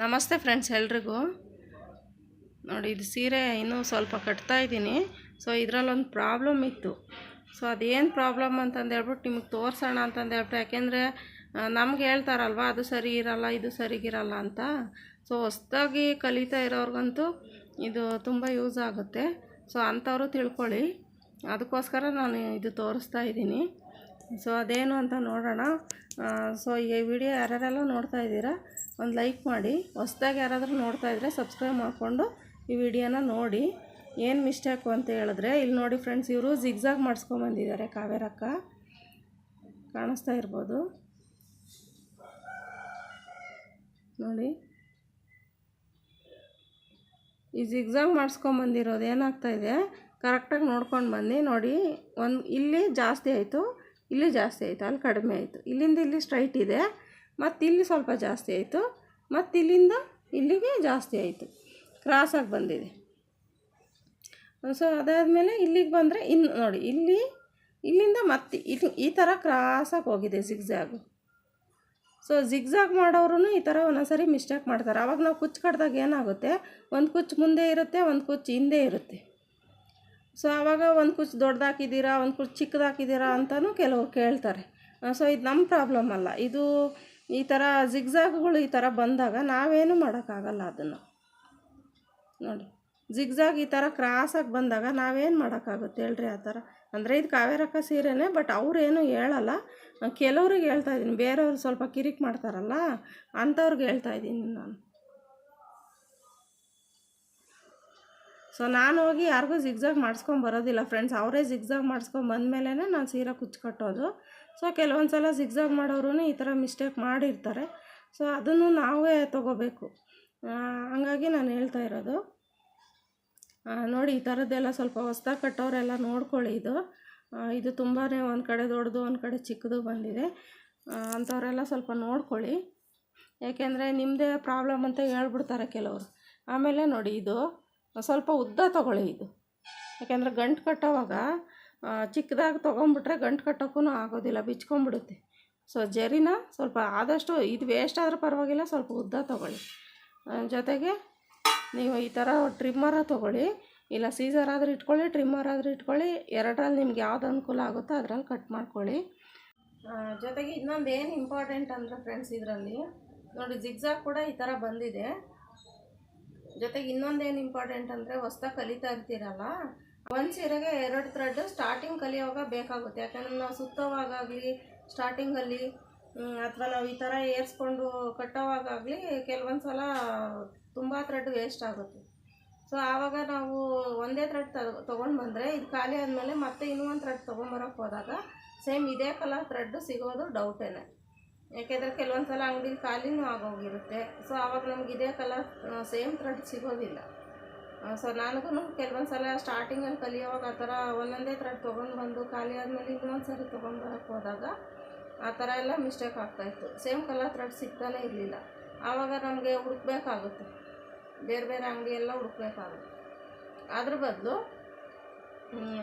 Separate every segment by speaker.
Speaker 1: ನಮಸ್ತೆ ಫ್ರೆಂಡ್ಸ್ ಎಲ್ರಿಗೂ. ನೋಡಿ, ಇದು ಸೀರೆ ಇನ್ನೂ ಸ್ವಲ್ಪ ಕಟ್ತಾ ಇದ್ದೀನಿ. ಸೊ ಇದರಲ್ಲೊಂದು ಪ್ರಾಬ್ಲಮ್ ಇತ್ತು. ಸೊ ಅದೇನು ಪ್ರಾಬ್ಲಮ್ ಅಂತಂದು ಹೇಳ್ಬಿಟ್ಟು ನಿಮಗೆ ತೋರಿಸೋಣ ಅಂತಂದು ಹೇಳ್ಬಿಟ್ಟು ಯಾಕೆಂದರೆ ನಮ್ಗೆ ಹೇಳ್ತಾರಲ್ವ, ಅದು ಸರಿ ಇರಲ್ಲ, ಇದು ಸರಿಗಿರಲ್ಲ ಅಂತ. ಸೊ ಹೊಸ್ದಾಗಿ ಕಲಿತಾ ಇರೋರ್ಗಂತೂ ಇದು ತುಂಬ ಯೂಸ್ ಆಗುತ್ತೆ. ಸೊ ಅಂಥವರು ತಿಳ್ಕೊಳ್ಳಿ. ಅದಕ್ಕೋಸ್ಕರ ನಾನು ಇದು ತೋರಿಸ್ತಾ ಇದ್ದೀನಿ. ಸೊ ಅದೇನು ಅಂತ ನೋಡೋಣ. ಸೊ ಈ ವಿಡಿಯೋ ಯಾರ್ಯಾರೆಲ್ಲ ನೋಡ್ತಾ ಇದ್ದೀರಾ, ಒಂದು ಲೈಕ್ ಮಾಡಿ. ಹೊಸ್ದಾಗಿ ಯಾರಾದರೂ ನೋಡ್ತಾ ಇದ್ದರೆ ಸಬ್ಸ್ಕ್ರೈಬ್ ಮಾಡಿಕೊಂಡು ಈ ವಿಡಿಯೋನ ನೋಡಿ. ಏನು ಮಿಸ್ಟೇಕು ಅಂತ ಹೇಳಿದ್ರೆ ಇಲ್ಲಿ ನೋಡಿ ಫ್ರೆಂಡ್ಸ್ ಇವರು ಜಿಗ್ಜಾಗ್ ಮಾಡಿಸ್ಕೊಂಬಂದಿದ್ದಾರೆ ಕಾವೇರಕ್ಕ. ಕಾಣಿಸ್ತಾ ಇರ್ಬೋದು. ನೋಡಿ. ಈ ಜಿಗ್ಜಾಗ್ ಮಾಡಿಸ್ಕೊಂಬಂದಿರೋದು ಏನಾಗ್ತಾಯಿದೆ ಕರೆಕ್ಟಾಗಿ ನೋಡ್ಕೊಂಡು ಬನ್ನಿ. ನೋಡಿ, ಒಂದು, ಇಲ್ಲಿ ಜಾಸ್ತಿ ಆಯಿತು. ಇಲ್ಲಿ ಜಾಸ್ತಿ ಆಯಿತು, ಅಲ್ಲಿ ಕಡಿಮೆ ಆಯಿತು. ಇಲ್ಲಿಂದ ಇಲ್ಲಿ ಸ್ಟ್ರೈಟ್ ಇದೆ, ಮತ್ತು ಇಲ್ಲಿ ಸ್ವಲ್ಪ ಜಾಸ್ತಿ ಆಯಿತು, ಮತ್ತು ಇಲ್ಲಿಂದ ಇಲ್ಲಿಗೆ ಜಾಸ್ತಿ ಆಯಿತು. ಕ್ರಾಸಾಗಿ ಬಂದಿದೆ. ಸೊ ಅದಾದಮೇಲೆ ಇಲ್ಲಿಗೆ ಬಂದರೆ ಇನ್ನು ನೋಡಿ, ಇಲ್ಲಿ, ಇಲ್ಲಿಂದ ಮತ್ತೆ ಇಲ್ಲಿ ಈ ಥರ ಕ್ರಾಸಾಗಿ ಹೋಗಿದೆ ಜಿಗ್ಜಾಗು ಸೊ ಜಿಗ್ಜಾಗ್ ಮಾಡೋರು ಈ ಥರ ಒಂದೊಂದ್ಸರಿ ಮಿಸ್ಟೇಕ್ ಮಾಡ್ತಾರೆ. ಆವಾಗ ನಾವು ಕುಚ್ಚು ಕಟ್ಟಿದಾಗ ಏನಾಗುತ್ತೆ? ಒಂದು ಕುಚ್ಚು ಮುಂದೆ ಇರುತ್ತೆ, ಒಂದು ಕುಚ್ಚು ಹಿಂದೆ ಇರುತ್ತೆ. ಸೊ ಆವಾಗ ಒಂದು ಕುಚ್ ದೊಡ್ಡದಾಕಿದ್ದೀರಾ, ಒಂದು ಕುಚ್ ಚಿಕ್ಕದಾಕಿದ್ದೀರಾ ಅಂತಲೂ ಕೆಲವರು ಕೇಳ್ತಾರೆ. ಸೊ ಇದು ನಮ್ಮ ಪ್ರಾಬ್ಲಮ್ ಅಲ್ಲ. ಇದು ಈ ಥರ ಜಿಗ್ಜಾಗ್ಗಳು ಈ ಥರ ಬಂದಾಗ ನಾವೇನು ಮಾಡೋಕ್ಕಾಗಲ್ಲ ಅದನ್ನು. ನೋಡಿ, ಜಿಗ್ಜಾಗ್ ಈ ಥರ ಕ್ರಾಸಾಗಿ ಬಂದಾಗ ನಾವೇನು ಮಾಡೋಕ್ಕಾಗುತ್ತೆ ಹೇಳ್ರಿ ಆ ಥರ ಅಂದರೆ ಇದು ಕಾವೇರಕ್ಕ ಸೀರೆನೇ, ಬಟ್ ಅವ್ರೇನು ಹೇಳಲ್ಲ. ಕೆಲವ್ರಿಗೆ ಹೇಳ್ತಾ ಇದ್ದೀನಿ. ಬೇರೆಯವ್ರು ಸ್ವಲ್ಪ ಕಿರಿಕ್ ಮಾಡ್ತಾರಲ್ಲ ಅಂಥವ್ರಿಗೆ ಹೇಳ್ತಾ ಇದ್ದೀನಿ ನಾನು. ಸೊ ನಾನು ಹೋಗಿ ಯಾರಿಗೂ ಜಿಗ್ಜಾಗ್ ಮಾಡಿಸ್ಕೊಂಡು ಬರೋದಿಲ್ಲ. ಫ್ರೆಂಡ್ಸ್ ಅವರೇ ಜಿಗ್ಜಾಗ್ ಮಾಡಿಸ್ಕೊಂಡು ಬಂದಮೇಲೆ ನಾನು ಸೀರೆ ಕುಚ್ಚು ಕಟ್ಟೋದು. ಸೊ ಕೆಲವೊಂದು ಸಲ ಜಿಗ್ಜಾಗ್ ಮಾಡೋರು ಈ ಥರ ಮಿಸ್ಟೇಕ್ ಮಾಡಿರ್ತಾರೆ. ಸೊ ಅದನ್ನು ನಾವೇ ತೊಗೋಬೇಕು. ಹಂಗಾಗಿ ನಾನು ಹೇಳ್ತಾ ಇರೋದು. ನೋಡಿ, ಈ ಥರದ್ದೆಲ್ಲ ಸ್ವಲ್ಪ ಹೊಸ್ದಾಗಿ ಕಟ್ಟೋರೆಲ್ಲ ನೋಡ್ಕೊಳ್ಳಿ ಇದು. ಇದು ತುಂಬಾ ಒಂದು ಕಡೆ ದೊಡ್ಡದು, ಒಂದು ಕಡೆ ಚಿಕ್ಕದು ಬಂದಿದೆ. ಅಂಥವರೆಲ್ಲ ಸ್ವಲ್ಪ ನೋಡ್ಕೊಳ್ಳಿ. ಯಾಕೆಂದರೆ ನಿಮ್ಮದೇ ಪ್ರಾಬ್ಲಮ್ ಅಂತ ಹೇಳ್ಬಿಡ್ತಾರೆ ಕೆಲವರು. ಆಮೇಲೆ ನೋಡಿ ಇದು. ಸ್ವಲ್ಪ ಉದ್ದ ತೊಗೊಳ್ಳಿ ಇದು. ಯಾಕೆಂದರೆ ಗಂಟು ಕಟ್ಟೋವಾಗ ಚಿಕ್ಕದಾಗಿ ತೊಗೊಂಬಿಟ್ರೆ ಗಂಟು ಕಟ್ಟೋಕ್ಕೂ ಆಗೋದಿಲ್ಲ ಬಿಚ್ಕೊಂಬಿಡುತ್ತೆ ಸೊ ಜರಿನ ಸ್ವಲ್ಪ ಆದಷ್ಟು ಇದು ವೇಸ್ಟ್ ಆದರೂ ಪರವಾಗಿಲ್ಲ, ಸ್ವಲ್ಪ ಉದ್ದ ತೊಗೊಳ್ಳಿ. ಜೊತೆಗೆ ನೀವು ಈ ಥರ ಟ್ರಿಮ್ಮರ ತೊಗೊಳ್ಳಿ. ಇಲ್ಲ ಸೀಸರ್ ಆದರೂ ಇಟ್ಕೊಳ್ಳಿ ಟ್ರಿಮ್ಮರ್ ಆದರೂ ಇಟ್ಕೊಳ್ಳಿ. ಎರಡರಲ್ಲಿ ನಿಮ್ಗೆ ಯಾವ್ದು ಅನುಕೂಲ ಆಗುತ್ತೋ ಅದರಲ್ಲಿ ಕಟ್ ಮಾಡ್ಕೊಳ್ಳಿ. ಜೊತೆಗೆ ಇನ್ನೊಂದು ಏನು ಇಂಪಾರ್ಟೆಂಟ್ ಅಂದರೆ ಫ್ರೆಂಡ್ಸ್ ಇದರಲ್ಲಿ, ನೋಡಿ ಜಿಗ್ಜಾಗ್ ಕೂಡ ಈ ಥರ ಬಂದಿದೆ. ಜೊತೆಗೆ ಇನ್ನೊಂದೇನು ಇಂಪಾರ್ಟೆಂಟ್ ಅಂದರೆ ಹೊಸ್ದಾಗಿ ಕಲಿತಾ ಇರ್ತೀರಲ್ಲ, ಒಂದು ಸೀರೆಗೆ ಎರಡು ಥ್ರೆಡ್ ಸ್ಟಾರ್ಟಿಂಗ್ ಕಲಿಯೋವಾಗ ಬೇಕಾಗುತ್ತೆ. ಯಾಕಂದರೆ ನಾವು ಸುತ್ತೋವಾಗಲಿ ಸ್ಟಾರ್ಟಿಂಗಲ್ಲಿ ಅಥವಾ ನಾವು ಈ ಥರ ಏರ್ಸ್ಕೊಂಡು ಕಟ್ಟೋವಾಗಲಿ ಕೆಲವೊಂದು ಸಲ ತುಂಬ ಥ್ರೆಡ್ ವೇಸ್ಟ್ ಆಗುತ್ತೆ. ಸೊ ಆವಾಗ ನಾವು ಒಂದೇ ಥ್ರೆಡ್ ತೊಗೊಂಡು ಬಂದರೆ ಇದು ಖಾಲಿ ಆದಮೇಲೆ ಮತ್ತೆ ಇನ್ನೂ ಒಂದು ಥ್ರೆಡ್ ತೊಗೊಂಬರೋಕ್ಕೆ ಹೋದಾಗ ಸೇಮ್ ಇದೇ ಕಲರ್ ಥ್ರೆಡ್ ಸಿಗೋದು ಡೌಟೇನೆ ಯಾಕೆಂದರೆ ಕೆಲವೊಂದು ಸಲ ಅಂಗಡಿಲಿ ಖಾಲಿನೂ ಆಗೋಗಿರುತ್ತೆ. ಸೊ ಆವಾಗ ನಮ್ಗೆ ಇದೇ ಕಲರ್ ಸೇಮ್ ಥ್ರೆಡ್ ಸಿಗೋದಿಲ್ಲ. ಸೊ ನನಗೂ ಕೆಲವೊಂದು ಸಲ ಸ್ಟಾರ್ಟಿಂಗಲ್ಲಿ ಕಲಿಯೋವಾಗ ಆ ಥರ ಒಂದೊಂದೇ ಥ್ರೆಡ್ ತೊಗೊಂಡು ಬಂದು, ಖಾಲಿ ಆದಮೇಲೆ ಇನ್ನೊಂದು ಸರಿ ತೊಗೊಂಡು ಬರೋಕ್ಕೆ ಹೋದಾಗ ಆ ಥರ ಎಲ್ಲ ಮಿಸ್ಟೇಕ್ ಆಗ್ತಾಯಿತ್ತು ಸೇಮ್ ಕಲರ್ ಥ್ರೆಡ್ ಸಿಗ್ತಾನೇ ಇರಲಿಲ್ಲ. ಆವಾಗ ನಮಗೆ ಹುಡುಕ್ಬೇಕಾಗುತ್ತೆ. ಬೇರೆ ಬೇರೆ ಅಂಗಡಿಯೆಲ್ಲ ಹುಡುಕ್ಬೇಕಾಗುತ್ತೆ. ಅದ್ರ ಬದಲು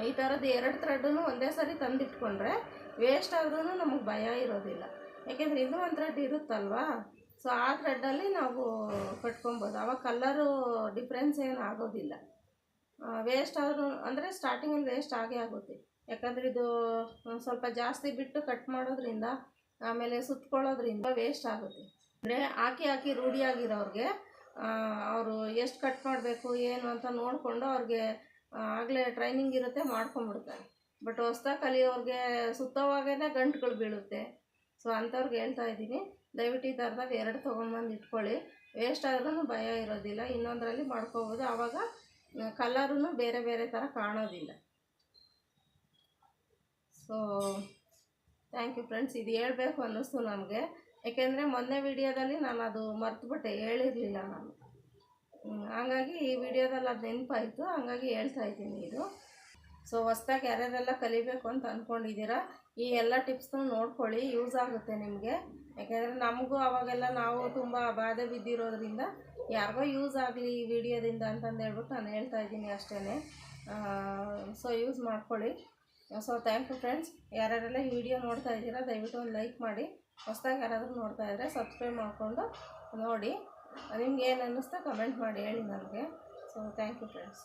Speaker 1: ಈ ಥರದ್ದು ಎರಡು ಥ್ರೆಡ್ಡೂ ಒಂದೇ ಸರಿ ತಂದಿಟ್ಕೊಂಡ್ರೆ ವೇಸ್ಟ್ ಆದ್ರೂ ನಮಗೆ ಭಯ ಇರೋದಿಲ್ಲ. ಯಾಕೆಂದರೆ ಇದು ಒಂದು ಥ್ರೆಡ್ ಇರುತ್ತಲ್ವಾ? ಸೊ ಆ ಥ್ರೆಡ್ಡಲ್ಲಿ ನಾವು ಕಟ್ಕೊಬೋದು. ಆವಾಗ ಕಲ್ಲರು ಡಿಫ್ರೆನ್ಸ್ ಏನು ಆಗೋದಿಲ್ಲ. ವೇಸ್ಟ್ ಆದರೂ, ಅಂದರೆ ಸ್ಟಾರ್ಟಿಂಗಲ್ಲಿ ವೇಸ್ಟ್ ಆಗೇ ಆಗುತ್ತೆ. ಯಾಕಂದರೆ ಇದು ಸ್ವಲ್ಪ ಜಾಸ್ತಿ ಬಿಟ್ಟು ಕಟ್ ಮಾಡೋದ್ರಿಂದ, ಆಮೇಲೆ ಸುತ್ಕೊಳ್ಳೋದ್ರಿಂದ ವೇಸ್ಟ್ ಆಗುತ್ತೆ. ಅಂದರೆ ಹಾಕಿ ಹಾಕಿ ರೂಢಿಯಾಗಿರೋರಿಗೆ ಅವರು ಎಷ್ಟು ಕಟ್ ಮಾಡಬೇಕು, ಏನು ಅಂತ ನೋಡಿಕೊಂಡು ಅವ್ರಿಗೆ ಆಗಲೇ ಟ್ರೈನಿಂಗ್ ಇರುತ್ತೆ ಮಾಡ್ಕೊಂಬಿಡ್ತಾರೆ ಬಟ್ ಹೊಸ್ದಾಗಿ ಕಲಿಯೋರಿಗೆ ಸುತ್ತೋವಾಗೇ ಗಂಟುಗಳು ಬೀಳುತ್ತೆ. ಸೊ ಅಂಥವ್ರಿಗೆ ಹೇಳ್ತಾ ಇದ್ದೀನಿ, ದಯವಿಟ್ಟು ಈ ಥರದಾಗ ಎರಡು ತೊಗೊಂಬಂದು ಇಟ್ಕೊಳ್ಳಿ. ವೇಸ್ಟ್ ಆದ್ರೂ ಭಯ ಇರೋದಿಲ್ಲ, ಇನ್ನೊಂದರಲ್ಲಿ ಮಾಡ್ಕೋಬೋದು. ಆವಾಗ ಕಲರೂ ಬೇರೆ ಬೇರೆ ಥರ ಕಾಣೋದಿಲ್ಲ. ಸೊ ಥ್ಯಾಂಕ್ ಯು ಫ್ರೆಂಡ್ಸ್ ಇದು ಹೇಳಬೇಕು ಅನ್ನಿಸ್ತು ನಮಗೆ. ಯಾಕೆಂದರೆ ಮೊನ್ನೆ ವಿಡಿಯೋದಲ್ಲಿ ನಾನು ಅದು ಮರ್ತುಬಿಟ್ಟೆ, ಹೇಳಿರಲಿಲ್ಲ ನಾನು. ಹಾಗಾಗಿ ಈ ವಿಡಿಯೋದಲ್ಲಿ ಅದು ನೆನಪಾಯಿತು. ಹಾಗಾಗಿ ಹೇಳ್ತಾ ಇದ್ದೀನಿ ಇದು. ಸೊ ಹೊಸ್ದಾಗಿ ಯಾರ್ಯಾರೆಲ್ಲ ಕಲಿಬೇಕು ಅಂತ ಅಂದ್ಕೊಂಡಿದ್ದೀರಾ ಈ ಎಲ್ಲ ಟಿಪ್ಸ್ನು ನೋಡ್ಕೊಳ್ಳಿ ಯೂಸ್ ಆಗುತ್ತೆ ನಿಮಗೆ. ಯಾಕೆಂದರೆ ನಮಗೂ ಅವಾಗೆಲ್ಲ ನಾವು ತುಂಬ ಬಾಧೆ ಬಿದ್ದಿರೋದ್ರಿಂದ ಯಾರಿಗೋ ಯೂಸ್ ಆಗಲಿ ಈ ವಿಡಿಯೋದಿಂದ ಅಂತಂದು ಹೇಳ್ಬಿಟ್ಟು ನಾನು ಹೇಳ್ತಾ ಇದ್ದೀನಿ ಅಷ್ಟೇ ಸೊ ಯೂಸ್ ಮಾಡ್ಕೊಳ್ಳಿ. ಸೊ ಥ್ಯಾಂಕ್ ಯು ಫ್ರೆಂಡ್ಸ್ ಯಾರ್ಯಾರೆಲ್ಲ ಈ ವಿಡಿಯೋ ನೋಡ್ತಾ ಇದ್ದೀರಾ, ದಯವಿಟ್ಟು ಒಂದು ಲೈಕ್ ಮಾಡಿ. ಹೊಸ್ದಾಗಿ ಯಾರಾದರೂ ನೋಡ್ತಾ ಇದ್ದರೆ ಸಬ್ಸ್ಕ್ರೈಬ್ ಮಾಡಿಕೊಂಡು ನೋಡಿ. ನಿಮ್ಗೆ ಏನು ಅನ್ನಿಸ್ತಾ ಕಮೆಂಟ್ ಮಾಡಿ ಹೇಳಿ ನನಗೆ. So thank you friends